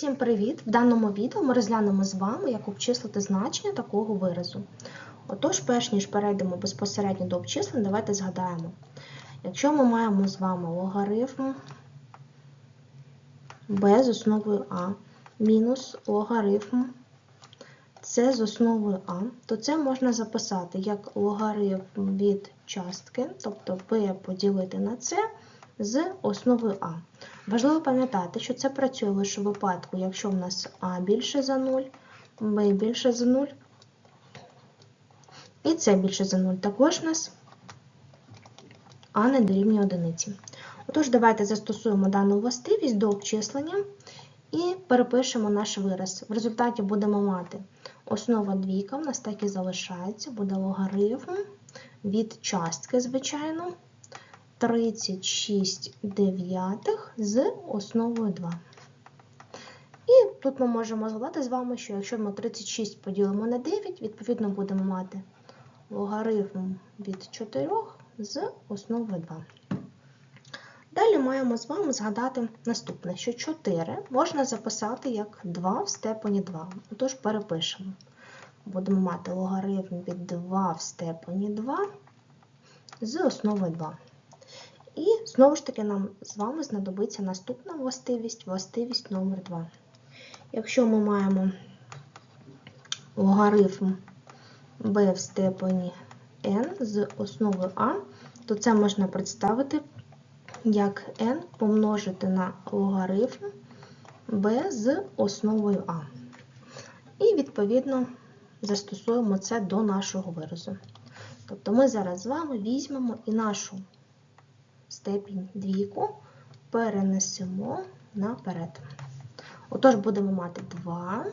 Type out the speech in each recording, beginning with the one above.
Всім привіт! В даному відео ми розглянемо з вами, як обчислити значення такого виразу. Отож, перш ніж перейдемо безпосередньо до обчислень, давайте згадаємо. Якщо ми маємо з вами логарифм b з основою а мінус логарифм c з основою а, то це можна записати як логарифм від частки, тобто b поділити на c з основою а. Важливо пам'ятати, що це працює лише в випадку, якщо в нас А більше за 0, Б більше за 0, і С більше за 0. Також в нас А не дорівнює одиниці. Отож, давайте застосуємо дану властивість до обчислення і перепишемо наш вираз. В результаті будемо мати основа двійка, в нас так і залишається, буде логарифм від частки, звичайно. 36 дев'ятих з основою 2. І тут ми можемо згадати з вами, що якщо ми 36 поділимо на 9, відповідно будемо мати логарифм від 4 з основою 2. Далі маємо з вами згадати наступне, що 4 можна записати як 2 в степені 2. Отож, перепишемо. Будемо мати логарифм від 2 в степені 2 з основою 2. І знову ж таки нам з вами знадобиться наступна властивість, властивість номер 2. Якщо ми маємо логарифм b в степені n з основою a, то це можна представити як n помножити на логарифм b з основою a. І, відповідно, застосуємо це до нашого виразу. Тобто ми зараз з вами візьмемо і нашу степінь двійку перенесемо наперед. Отож, будемо мати 2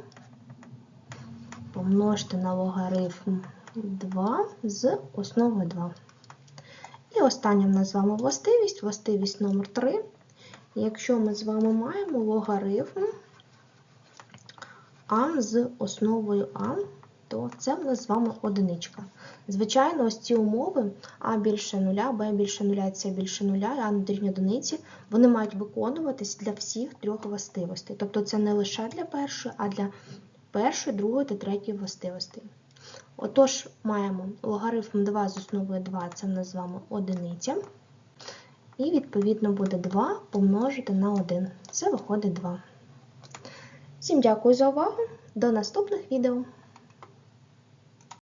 помножити на логарифм 2 з основою 2. І остання в нас з вами властивість, властивість номер 3. Якщо ми з вами маємо логарифм а з основою а, то це в нас з вами одиничка. Звичайно, ось ці умови А більше нуля, Б більше нуля, С більше нуля, А дорівнює одиниці, вони мають виконуватись для всіх трьох властивостей. Тобто це не лише для першої, а для першої, другої та третьої властивостей. Отож, маємо логарифм 2 з основою 2, це в нас з вами одиниця. І, відповідно, буде 2 помножити на 1. Це виходить 2. Всім дякую за увагу. До наступних відео!